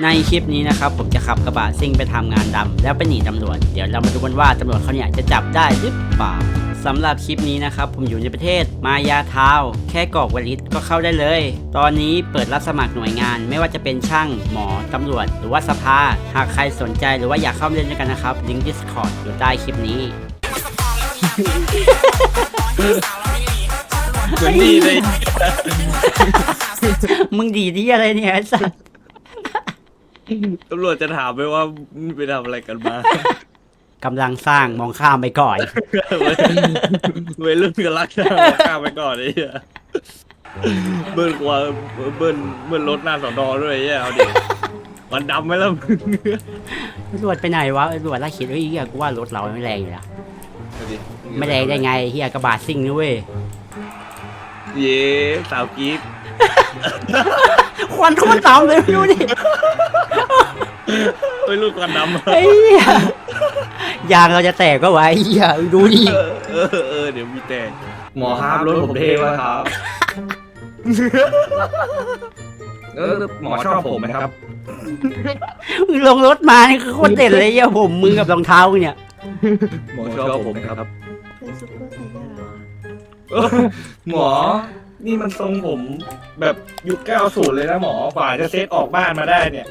ในคลิปนี้นะครับผมจะขับกระบะซิ่งไปทำงานดำแล้วไปหนีตำรวจ เดี๋ยวเรามาดูกันว่าตำรวจเขาเนี่ยจะจับได้หรือเปล่าสำหรับคลิปนี้นะครับผมอยู่ในประเทศมายาทาวน์แค่กรอกวลิตก็เข้าได้เลย ตอนนี้เปิดรับสมัครหน่วยงาน ไม่ว่าจะเป็นช่าง หมอ ตำรวจ หรือว่าสภา หากใครสนใจหรือว่าอยากเข้ามาเล่นด้วยกันนะครับลิงก์ Discord อยู่ใต้คลิปนี้เหมือนดีเลยมึงดีที่อะไรเนี่ยไอ้สัส ตำรวจจะถามไปว่าไปทำอะไรกันมากำลังสร้างมองข้ามไปก่อนวัยรุ่นกันรักกันข้ามไปก่อนไอ้เหี้ยเบิ้ลกว่าเบิ้ลเบิ้ลรถหน้าสอนอด้วยไอ้เหี้ยเอาดิมันดำไหมล่ะมึงตำรวจไปไหนวะตำรวจไล่คิดว่าเฮียกูว่ารถเราไม่แรงอยู่แล้วเอาดิไม่แรงได้ไงเฮียกระบะซิ่งนะเว้ยเย้สาวกรีดควันโคตรตามเลยไม่รู้ ดิวัยรุ่นกันดำไอ้เหี้ยยางเราจะแตกก็ไวะไอ้เฮียดูดิเออเออเออเดี๋ยวมีแต่หมอครับรถผมเท่ไหมครับ เออหมอชอบผมไหมครับมึงลงรถมานี่คือโคตรเด่นเลยเฮียผมมือกับรองเท้าเนี่ยหมอชอบผมไหมครับ เป็นซุปเปอร์ไซย่าเหรอคะเออหมอ นี่มันทรงผมแบบยุคเก้าศูนย์เลยนะหมอฝ่าจะเซตออกบ้านมาได้เนี่ย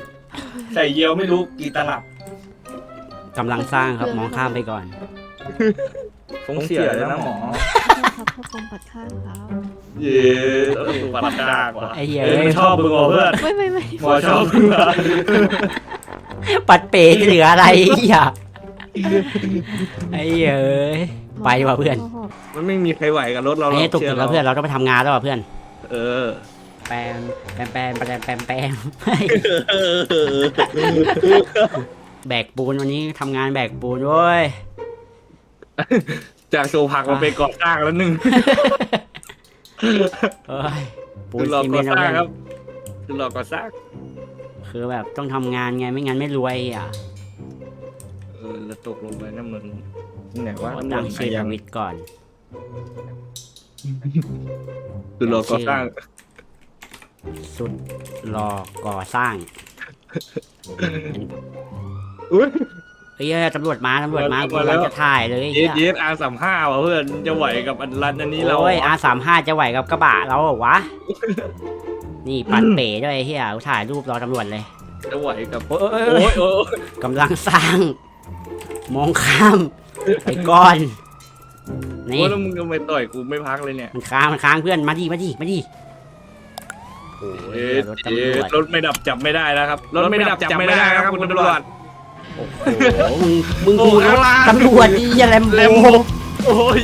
ใส่เยียวไม่รู้กี่ตลับกำลังสร้างครับมองข้ามไปก่อนทรงเสียเลยนะหมอใช่ครับพ่อกรมปัดข้างครับเย้ปัดดากว่ะไอ้เหี้ยเอ้ยไม่ชอบมึงว่ะเพื่อนไม่ไม่ไม่หมอชอบมึงว่ะปัดเป๋จะเหลืออะไรไอ้เฮียไอ้เหี้ยเอ้ย ไปดีกว่าเพื่อน มันไม่มีใครไหวกับรถเราหรไอ้อกเหี้ยตกตึกแล้วเพื่อนเราต้องไปทำงานแล้วว่ะเพื่อน เออ แปมแปมแปมแปมแปมแปมเออแบกปูนวันนี้ทำงานแบกปูนเว้ย จากโชว์ผักมาเป็นก่อสร้างแล้วหนึ่งเอ้ยปูคืนอหลอกซีเมก่อนต์สเอาร้างเพื่อนครับ คือหลอกก่อสร้างคือแบบต้องทำงานไงไม่งั้นไม่รวยอะเออแล้วตกลงไปนะมึงไหนว่าขอตั้งชื่อทวิตก่อน คือหลอกก่อสร้าง สุดรอก่อสร้างอุ้ยเฮ้ยตำรวจมาตำรวจมามากูแล้วกำลังจะถ่ายเลยเอเฮีสยเอสอาร์สามห้าว่ะเพื่อนจะไหวกับอันรันอันนี้เราโอ้ยอาสามห้าจะไหวกับกระบะเราเหรอวะ นี่ปัดเป๋ด้วยไอ้เฮียกูถ่ายรูปรอตำรวจเลย จะไหวกับโอ้ยโอ้ยโอ้โอ้ยยโอ้ยกำลังสร้าง มองข้ามไปก่อนโอ้นี่ยแล้วมึงทำไมต่อยกูไม่พักเลยเนี่ยมันค้างมันค้างเพื่อนมาดิมาดิมาดิ โอ้เอยสรถเอตำรวสจรถไม่ดับจับไม่ได้นะครับ รถไม่ดับจับไม่ได้นะครับคุณตำรวจ โอ้โห มึงมึงโอ้ดูรข้างถล่างตำรวจดีอะไรแลมโบโอ้ย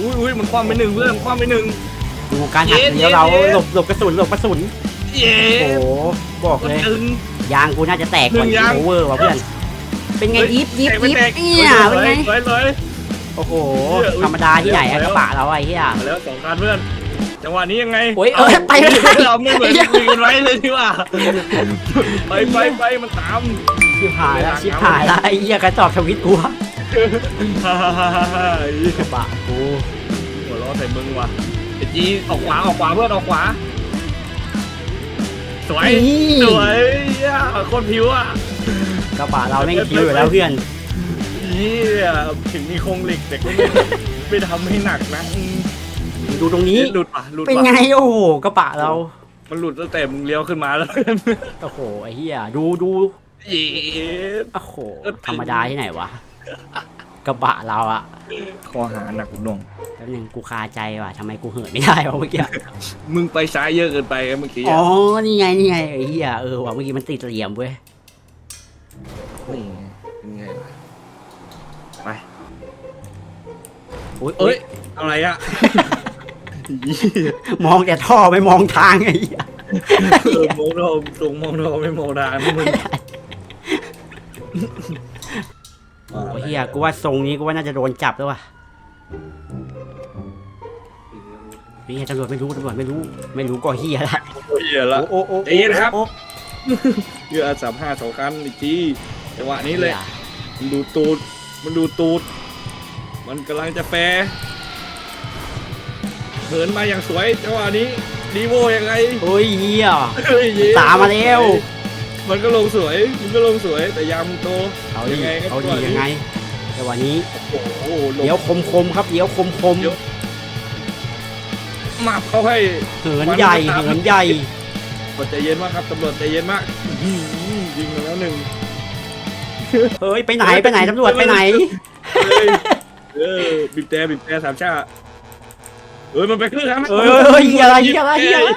อุ้ยอุ้ยมันคว่ำไปหนึ่งเพื่อนคว่ำไปหนึ่งดูการหักเย็นเลี้ยวเราเย็นหลบหลบกระสุนหลบกระสุนเย้โอ้โหบอกมันเลยตึงยางกูน่าจะแตกก่อนหนึ่งยางโอเวอร์ว่ะเพื่อน เป็นไงเฮ้ยยิบยิบแตกไม่ยิบแตกเนี่ยเป็นไงสวยสวยโอ้โหเหี้ยอุ๊ยธรรมดาที่ไหนอะเดี๋กยวระบะเราไอ้เหี้ยมาแล้วสองคันเพื่อน จังหวะนี้ยังไงโอ้ยเอ้ยไปไม่ได้ เราไม่เหมือนคุยกันไว้เลยที่ว่าไปไปไปมันตามชิบหายแล้วชิบหายแล้วไอ้เหี้ยกระจอกทวิตกูวะฮ่าฮ่าฮ่าฮ่าฮ่ากระบะกูหัวเราะใส่มึงว่ะไอ้จีออกขวาออกขวาเพื่อนออกขวา สวยนี่สวยเหี้ยโคนผิวอะ กระบะเราแม่งคิวอยู่แล้วเพื่อน เยี่ยถึงมีโครงเหล็กแต่ก็ไม่ ไม่ทำให้หนักนะอืม ดูตรงนี้ หลุดป่ะหลุดเป็นป่ะไงโอ้โห กระบะเรา มันหลุดตั้งแต่มึงเลี้ยวขึ้นมาแล้วโอ้โห ไอ้เหี้ย ดูดู เย้ โอ้โหธรรมดาที่ไหนวะ กระบะเราอะคอหาหนักหน่วง แป๊บนึงกูคาใจว่ะทำไมกูเหินไม่ได้วะเมื่อกี้ มึงไปซ้ายเยอะเกินไปเมื่อกี้อ๋ออะนี่ไง นี่ไง ไอ้เหี้ย เออว่ะเมื่อกี้มันติดเหลี่ยมเว้ย นี่ไงเป็นไงล่ะไปโอ้ยเอ้ยอะไรอะ มองแต่ท่อไม่มองทางไอ้เหี้ยเออมองเราตรงมองเราไม่มองดานมึงโอ้เฮียกูว่าทรงนี้กูว่าน่าจะโดนจับแล้วว่ะนี่ไงตำรวจไม่รู้ตำรวจไม่รู้ ไม่รู้ก็เฮียละโอ้ยเหี้ยละโอ้โอ้ใจเย็นครับโอ้เยอะสามห้าสองคันอีกทีจังหวะนี้เลยหี้มันดูตูด มันดูตูด มันกำลังจะแฟร์ เหินมาอย่างสวยจังหวะนี้ดีโวยังไงโอ้ยเฮียเฮ้ยเย้ตามมาแล้วมันก็ลงสวยมันก็ลงสวยแต่ยางมันโตเอาดิยังไงครับเอาดิจังหวะนี้ยังไงจังหวะนี้โอ้โหลงเดี๋ยวคมคมๆครับเดี๋ยวคมคมเดี๋ยวมาเขาให้เหินใหญ่มันก็ตามเหินใหญ่ตำรวจใจเย็นมากครับตำรวจใจเย็นมากอื้อหือยิงมาแล้วหนึ่ง เฮ้ยไปไหนไปไหนตำรวจไปไหนเฮ้ยเออบิบแต่บิบแต่สามชา เอ้ยมันไปครึ่งครับเฮ้ยเฮ้ยเฮ้ยอะไรเหี้ยอะไรเหี้ยอะไร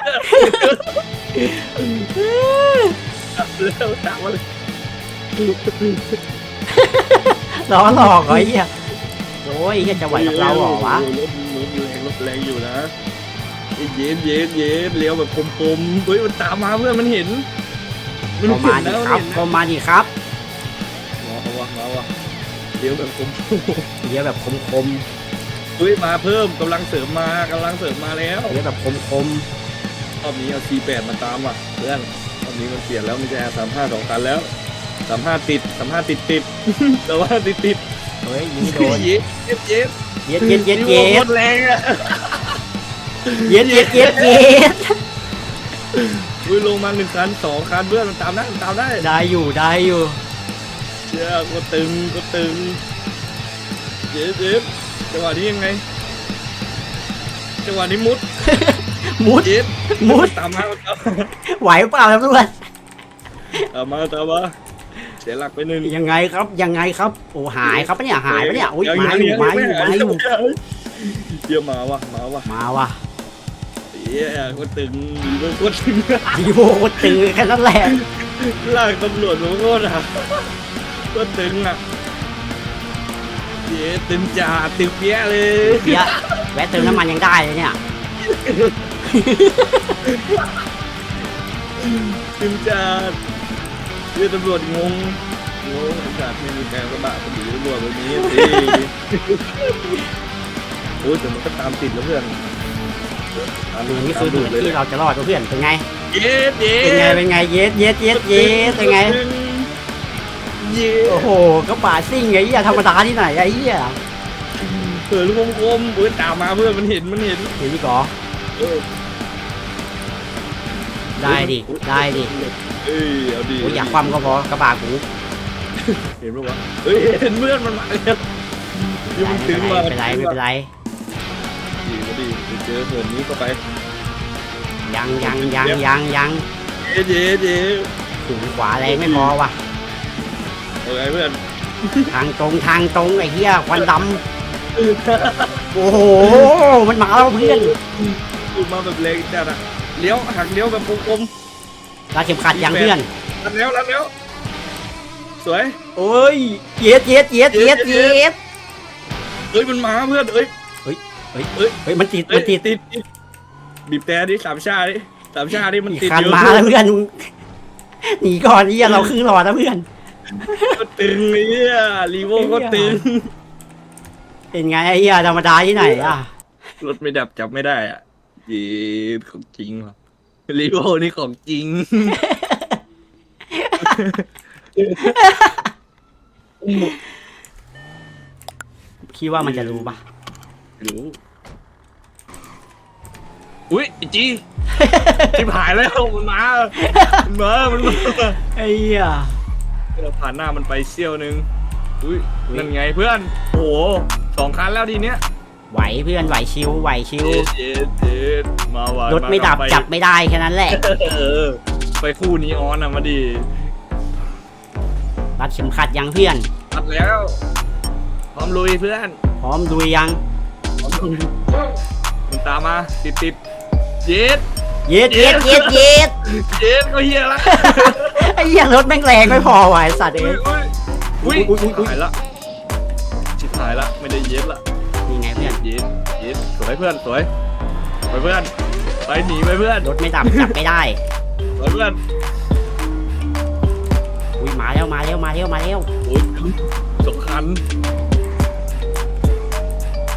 เร็วตามมาเลยล้อหลอกเหรอไอ้เหี้ยโอ้ยเหี้ยจะไหวกับเราเหรอวะรถรถแรงรถแรงอยู่นะเย็นเย็นเย็นเลี้ยวแบบคมๆเฮ้ยมันตามมาเพื่อนมันเห็นก็มาดิแล้วครับเห็นก็มาดิครับ มาวะมาวะเลี้ยวแบบคมเดี๋ยวแบบคมคมๆ เฮ้ยมาเพิ่มกำลังเสริมมากำลังเสริมมาแล้วๆเดี๋ยวแบบคมคมรอบนี้เอา C8 มาตามว่ะเพื่อนรอบนี้มันเปลี่ยนแล้วไม่ใช่สามห้าสองคันแล้วสามห้าติดสามห้าติดติดแต่ว่าติดติดๆเฮ้ยยิงไม่โดนเย็ดเย็ดเย็ดเย็ดเย็ดเย็ดเย็โคดตรแรงอะเย็ดเย็ดเย็ดเย็ดอุ้ยลงมาหนึ่งคันสองคันเพื่อนมันตามได้มันตามได้ได้อยู่ได้อยู่เชื่อก็ตึงก็ตึงเย็ดเย็ด จังหวะนี้ยังไง จังหวะนี้มุดมุด เย็ดมุด ตามมาตามไหวเปล่าตำรวจตามมาตามมาเสียหลักไปหนึ่งยังไงครับยังไงครับโอ้หายครับปะเนี่ยหายปะเนี่ยอุ้ยมาอยู่มาอยู่มาอยู่เยี่ยมมาวะมาวะมาว่ะเยี่ยก็ตึงมีเรื่องก็ตึงดีโวโคตรตึงแค่นั้นแหละลากตำรวจมาโคตรอะก็ตึงอะ เย้ตึงจ่าตึงเปี้ยเลยเดี๋ยวแวะเติมน้ำมันยังได้เลยเนี่ย ตึงจ่าเรียกตำรวจงงงงตำรวจไม่มีการกระบะพอดีตำรวจแบบนี้สิโอ้ยแต่มันก็ตามติดแล้วเพื่อนตามนี่คือตามเหดูตุเลยที่เราจะรอดเพื่อนเป็นไง เย็ดเย็เป็นไงดเป็นไงเย็ดเย็ดเย็ดเย็ดเป็นไง เย้โอ้โหก็ป่าซิ่งไอ้เหี้ยธรรมดาที่ไหนไอ้เหี้ยเผื่อลูกกลมๆเพื่อนตามมาเพื่อนมันเห็นมันเห็นเห็นพี่ก่อเออได้ดิได้ดิเอ้ยเอาดิโอ้ยอยากความก็พอกระบะกูเห็นปะวะเฮ้ยเห็นเพื่อนมันมาแล้วยังมันถึงไม่มาเป็นไรไม่เป็นไรดีก็ดีไปเจอเหินนี้เข้าไป ยังยังยังยังยังเย้เย้เย้ถึงขวาแรงไม่พอว่ะ เอาไงเพื่อนทางตรงทางตรงไอ้เหี้ยควันดำโอ้โหมันมาแล้วเพื่อนพูดมาแบบแรงจัดอะเลี้ยวหักเลี้ยวแบบกลมรัดเข็มขัดยังเพื่อนๆรัดแล้วรัดแล้ว สวย โอ้ยเย็ดเย็ดเย็ดเย็ดเย็ดเอ้ยมันมาเพื่อนเอ้ยเฮ้ยมันติดเอ้มัยนติดติดติดบีบแต่ดิสามชาดิสามชาดิมันอีกติดคันอยู่มาแล้วเพื่อนหนีก่อนนี่เราครึ่งหลอดแล้วเพื่อน ก็ตึงเนี่ยรีโวก็ตึง เป็นไงไอ้เหี้ยธรรมดาที่ไหนอะ รถไม่ดับจับไม่ได้อะยีของจริงว่ะรีโวนี่ของจริง คิดว่ามันจะรู้ปะรู้ อุ้ยไอจีจิบหายแล้วมันมามันมามันมาไอ้เหี้ย เราผ่านหน้ามันไปเซี่ยวหนึง อุ้ยนั่นไงเพื่อน โอ้โหสองคันแล้วทีเนี้ยไหวเพื่อนไหวชิวไหวชิวเจ็ดเจ็ดมาว่ะรถไม่ดับาจับไม่ได้แค่นั้นแหละเออไปคู่นี้ออนอะมาดีรัดเข็มขัดยังเพื่อนตัดแล้ว พร้อมลุยเพื่อน พร้อมดุยยังพร้อมลุยมันตามมาติดติดเย็ด เย็ดเย็ดเย็ดเย็ดเย็ดก็เฮียละไอ้เหี้ยรถแม่งแรงไม่พอว่ะไอ้สัตว์เอ้อุ้ยยอุ้ยอุ๊ยอุ๊ยอุ๊ยหายละชิบหายละไม่ได้เย็ดละนี่ไงเพื่อนเย็ดเย็ดสวยเพื่อนสวยไปเพื่อนไปหนีไปเพื่อนรถไม่ดับจับไม่ได้ไปเพื่อนอุ้ยมาแล้วมาแล้วมาแล้วมาแล้วโอ้ยสำคัญ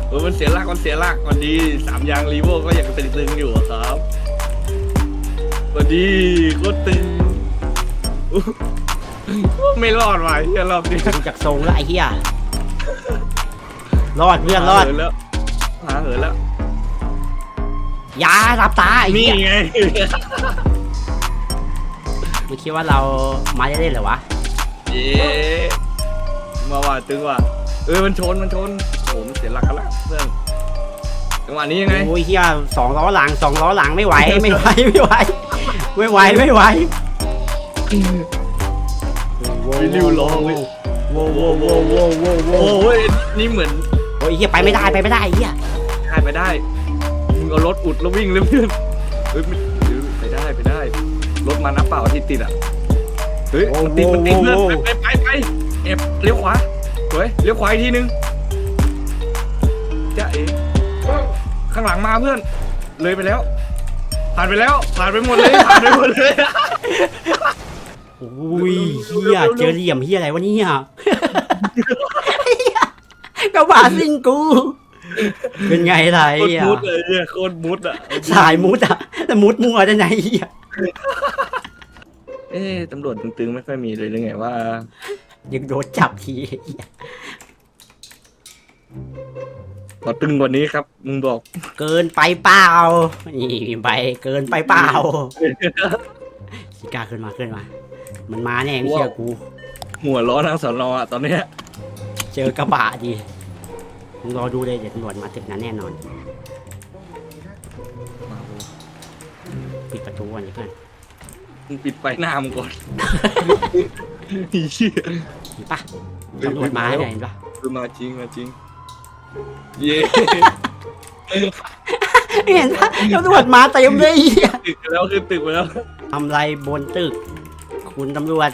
เออมันเสียหลักมันเสียหลักวันดีสามยางรีโวก็ยังตึงๆอยู่อะครับ วันดีโคตรตึงอุ๊ยไม่รอดว่ะเฮียรอบนี้ดูจากทรงแล้วไอ้เหี้ยรอดเพื่อนรอดหาเหินแล้วหาเหินแล้วอยาหลับตาไอ้นี่เหี้ยไงมึงคิดว่าเรามาได้เล่นเหรอวะเย้มาว่าตึงว่ะเออมันชนมันชนโอ้โหมันเสียหลักกันละเพื่อนจังหวะนี้ยังไง โอ้ยเฮียสองล้อหลังสองล้อหลังไม่ไหวไม่ไหวไม่ไหว ไม่ไหวไม่ไหววิลิวล้อเว้ยโว้โว้โว้โว้โว้โว้โอ้ยนี่เหมือนโอ้ยเฮียไปไม่ได้ไปไม่ได้เฮียได้ไปได้มึงเอารถอุดแล้ววิ่งเลยเพื่อนเฮ้ยไปได้ไปได้ รถมานับเปล่าที่ติดอะเฮ้ยมันติดมันติดเพื่อนไปไปไปเอฟเลี้ยวขวาสวยเลี้ยวขวาอีกทีนึงจ้าเอข้างหลังมาเพื่อน เลยไปแล้ว ผ่านไปแล้วผ่านไปหมดเลยผ่านไปหมดเลยโอ้ยเฮียเจอเหลี่ยมเฮียอะไรวะเนี่ยกระบะซิ่งกู เป็นไงล่ะไอ้โคตรเฮียมุดเลยเนี่ยโคตรมุดอะสายมุดอะแต่มุดมัวจะไหนเฮียเอ๊ะตำรวจตึงๆไม่ค่อยมีเลยหรือไงว่ายังโดนจับทีเหี้ย ขอตึงกว่านี้ครับ มึงบอก เกินไปเปล่า นี่ไปเกินไปเปล่าชิกล้าขึ้นมาขึ้นมา มันมาแน่ไม่เชื่อกู หัวร้อนทางสอนอะตอนเนี้ย เจอกระบะดิมึงรอดูเลยเดี๋ยวตำรวจมาตึกนั้นแน่นอน ปิดประตูก่อนดิเพื่อนมึงปิดไฟหน้ามึงก่อนเหี้ยเห็นปะตำรวจมาให้ไหนเห็นปะคือมาจริงมาจริง เย่เห็นปะตำรวจมาเต็มเลยเหี้ยตึกไปแล้วคือตึกไปแล้วทำไรบนตึก คุณตำรวจ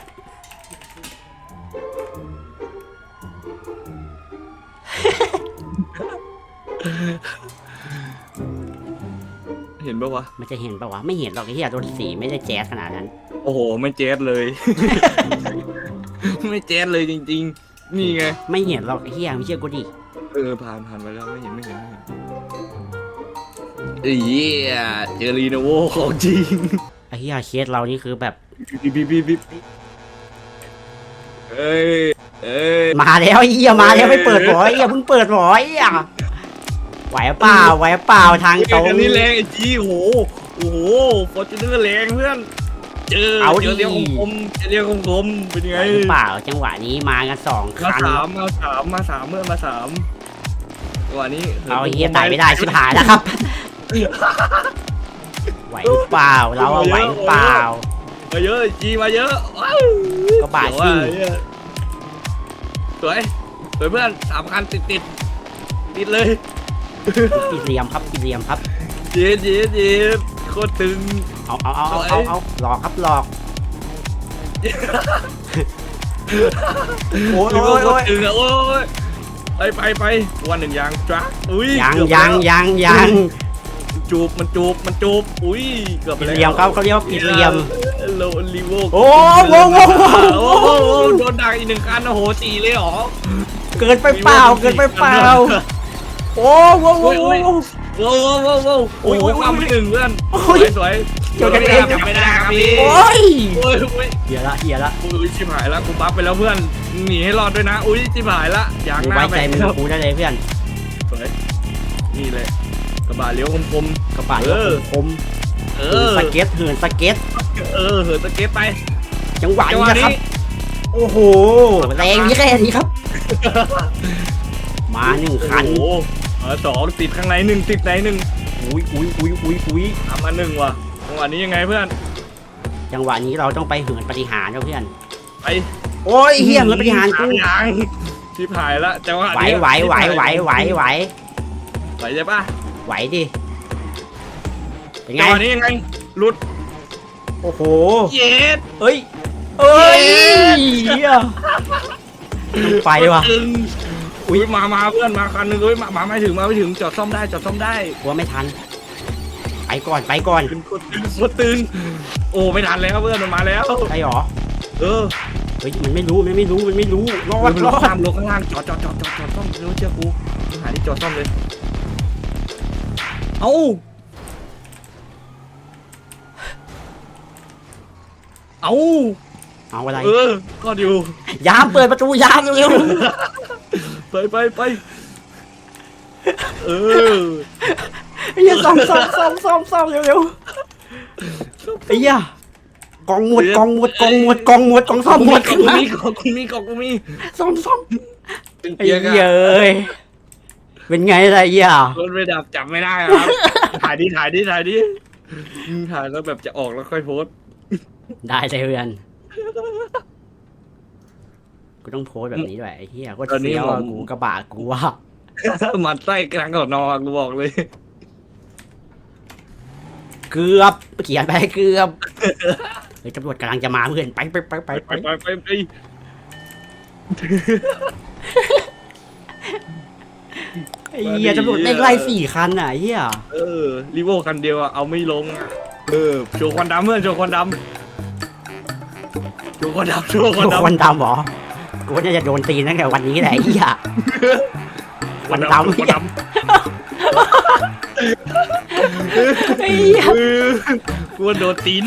เห็นปะวะ มันจะเห็นปะวะ ไม่เห็นหรอกไอ้เหี้ยรถสีไม่ได้แจ๊สขนาดนั้น โอ้โห ไม่แจ๊ดเลย ไม่แจ๊ดเลยจริง ๆ นี่ไง ไม่เห็นหรอกไอ้เหี้ยไม่เชื่อกูดิ เออผ่านผ่านไปแล้วไม่เห็นไม่เห็นไม่เห็นเอ้ยเหี้ยเจอรีโนโวของจริงไอ้เหี้ยเคสเรานี่คือแบบบิ๊บบิ๊บบิ๊บบิ๊บเอ้ยเอ้ยมาแล้วไอ้เหี้ยมาแล้วไม่เปิดหรอไอ้เหี้ยเพิ่งเปิดหรอไอ้เหี้ยไหวเปล่าไหวเปล่าทางตรง อันนี้แรงไอ้จีโอ้โหโอ้โหฟอร์จูเนอร์แรงเพื่อนเจอเอาดิ เจอเรียวคมๆเจอเรียวคมๆเป็นไหไงวหรือเปล่าจังหวะนี้มากันสองคมารั้งสามมาสามมาสามเมื่อมาสาม จังหวะนี้เอาไอ้เหี้ยตายไม่ได้ชิบหายแล้วครับ ไหวหรือเปล่า เราอะไหวหรือเปล่า มาเยอะจีมาเยอะว้าวก็บาดซิ่งเดี๋ยวว่าเนี่ยสวยสวยเพื่อนสามคันติดติดติดเลยอีเหลียมครับอีเหลียมครับเย็ดเย็ดเย็ดโคตรตึงเอาเอาเอาเอาเอาเอาหลอกครับหลอก โอ้ยโอ้โอ้ยโหโอ้ยตึงอะโอ้ย ไปไปไปวันหนึ่งยางจ้าอุ้ยยังเกือบยังแล้วยังยังจูบมันจูบมันจูบอุ้ยเกือบไปอีแล้วเหลียมครับเขาเรียกว่าอีเหลียม โลลิโวโอ้โหโอ้โหโอ้โหโอ้โหโดนดักอีกหนึ่งคันโอ้โหสี่เลยเหรอเกินไปเปล่าเกินไปเปล่าโอ้โหโอ้โหโอ้โห โว้วโว้วโว้วโว้วโอ้ยโอ้ยความไม่ถึงเพื่อนโอ้สวยย สวย เกี่ยวกันเองจับไม่ได้ครับพี่โอ้ยโอ้ยโอ้ยเฮียละเฮียละโอ้ยชิบหายแล้วกูบัฟไปแล้วเพื่อนหนีให้รอดด้วยนะอุ้ยชิบหายละยางกูหน้าไว้ไปใจมึงกับกูได้เลยเพื่อนสวยนี่เลยกระบะเลี้ยวคมกระบะเออคมๆเอเหินอสเก็ตเหินสเก็ตเออเหินสเก็ตไป จังหวะจังหนี้วะนะครับนี้โอ้โหแรงนี้แค่นี้ครับ มาหนึ่งคันโอ้โหเออสองติดข้างในหนึ่งติดในหนึ่งอุ้ยอุ้ยอุ้ยอุ้ยอุ้ยทำมาหนึ่งว่ะจั งหวะนี้ยังไงเพื่อนจังหวะนี้เราต้องไปเหินปฏิหารย์นะเพื่อน ไปโอ้ยเฮียเหินปฏิหารย์กูยางชิบหายละจังหวะไหวนี้ไหวไหวไหวไหวไหวไหวใช่ปะไหวดิเป็นไงจังหวะนี้ยังไงหลุดโอ้โหเย็ดเอ้ยเอ้ยเฮียไปว่ะตึงอุ๊อุ้ยยมามาเพื่อนมาคันหนึงเฮ้ยมามาไม่ถึงมาไม่ถึงจอดซ่อมได้จอดซ่อมได้กลัวไม่ทัน ไปก่อนไปก่อนตึงโคตรตึงโคตรตึงโอ้ไม่ทันแล้วเพื่อนมันมาแล้วใช่หรอเออเฮ้ยมันไม่รู้มันไม่รู้มันไม่รู้รอมัดนรลองข้างดลงข้างล่างจอดจอดจอดจอดจอดซ่อมเร็วเชื่อกูหาที่จอดซ่อมเลยเอ้าเอ้าเอาอะไรเออก็อยู่ยามเปิดประตูยามเร็วไปไปไปเออๆ ไอ้เหี้ยซ่อมซ่อมซ่อมซ่อมซ่อมเร็วๆไอ้เหี้ยกองหมดกองหมดกองหมดกองหมดกองซ่อมหมดกองกูมีกองกูมีกองกูมีซ่อมซ่อมเป็นไอ้เกียร์เหี้ยเอ้ยเป็นไงล่ะไอ้เหี้ยรถไม่ดับจับไม่ได้ครับถ่ายดิถ่ายดิถ่ายดิอืมถ่ายแล้วแบบจะออกแล้วค่อยโพสต์ได้เลยเพื่อนกูต้องโพสต์แบบนี้ด้วยไอ้เหี้ยโคตรเฟี้ยวอะกูกระบะกูว่ามันไส้กลางก่อนนอนกูบอกเลย เกือบเขียนไปเกือบเฮ้ยตำรวจกำลังจะมาเพื่อนไปไปไปไปไปไปไปไปไปไอ้เหี้ยตำรวจไม่งไล่สี่คันอะไอ้เหี้ยเออรีโวคันเดียวอะเอาไม่ลงอะเออโชว์ควันดำเพื่อนโชว์ควันดำโชว์ควันดำโชว์ควันดำ คนดำเหรอกูว่าน่าจะโดนตีนตั้งแต่วันนี้แหละไอ้เหี้ยควันดำควันดำ ไอ้เหี้ยกลัวโดนตีน